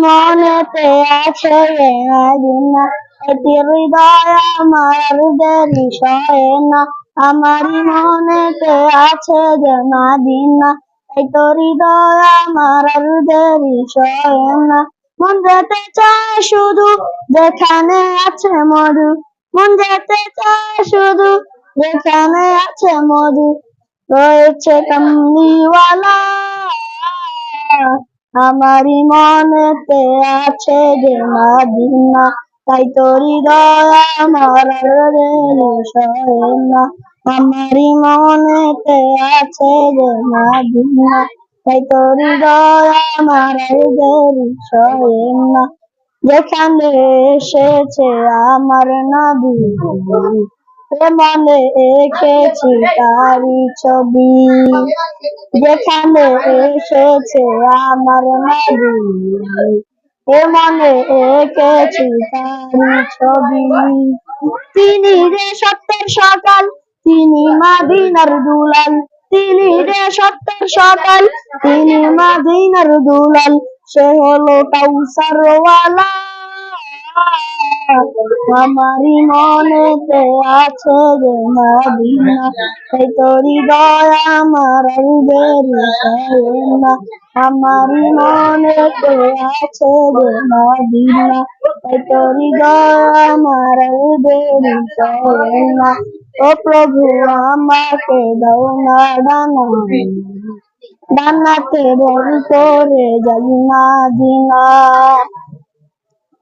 মনেতে আছে মদিনা, এটি হৃদয় আমার, দেরি সহে না। আছে যে তো হৃদয় আমার, দেরি সহে না। মন যেতে চায় শুধু যেখানে আছে মধু, মন যেতে চায় শুধু যেখানে আছে মধু। রয়েছে কামলিওয়ালা আমারই মনেতে আছে যে মাদিনা, তাই তোর হৃদয় আমার না আমারই মনেতে আছে যে মাদিনা, তাই তোর হৃদয় আমার না যেখানে এসেছে আমার নদী মনে এঁকেছি তারি ছবি যেখানে এসেছে আমার এ মনে এঁকেছি তারি ছবি তিনি যে সত্যের সকাল তিনি মাদিনার দুলাল তিনি যে সত্যের সকাল তিনি মাদিনার দুলাল সে হলো কাউসারওয়ালা আমারই মনেতে আছে যে মাদিনা। সেই তোরি দয়া আমার দেরি না আমারই মনেতে আছে যে মাদিনা। সেই তোরি দয়া আমার দেরি না ও প্রভু, আমাকে দাও না ডানা ডানাতে বল করে যাই না দিনা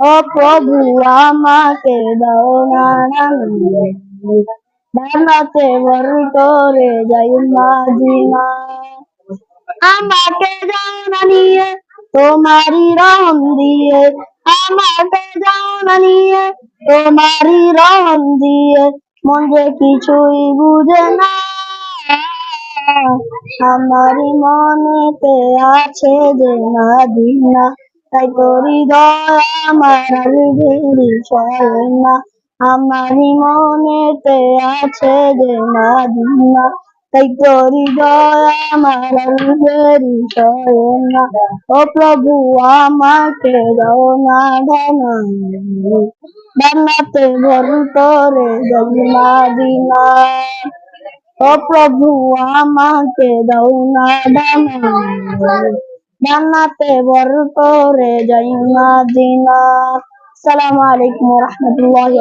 ও প্রভু, আমাকে দাও না ডানাতে করে যাই মাদিনা আমাকে যাও না নিয়ে তোমারই রহম দিয়ে। আমাকে যাও না নিয়ে তোমারই রহম দিয়ে। মন যে কিছুই বুঝে না। আমারই মনেতে আছে যে মাদিনা তাই তোরি দয়া, আমার দেরি চলে না। আমারই মনেতে আছে যে মাদিনা। তাই তোরি দয়া, আমার দেরি চলে না। ও প্রভু, আমাকে দাও না ধানা ডানাতে ভর করে মাদিনা। ও প্রভু, আমাকে দাও না ডানা জান্নাতে বর করে যাই মাদিনা। আসসালামু আলাইকুম রাহমাতুল্লাহি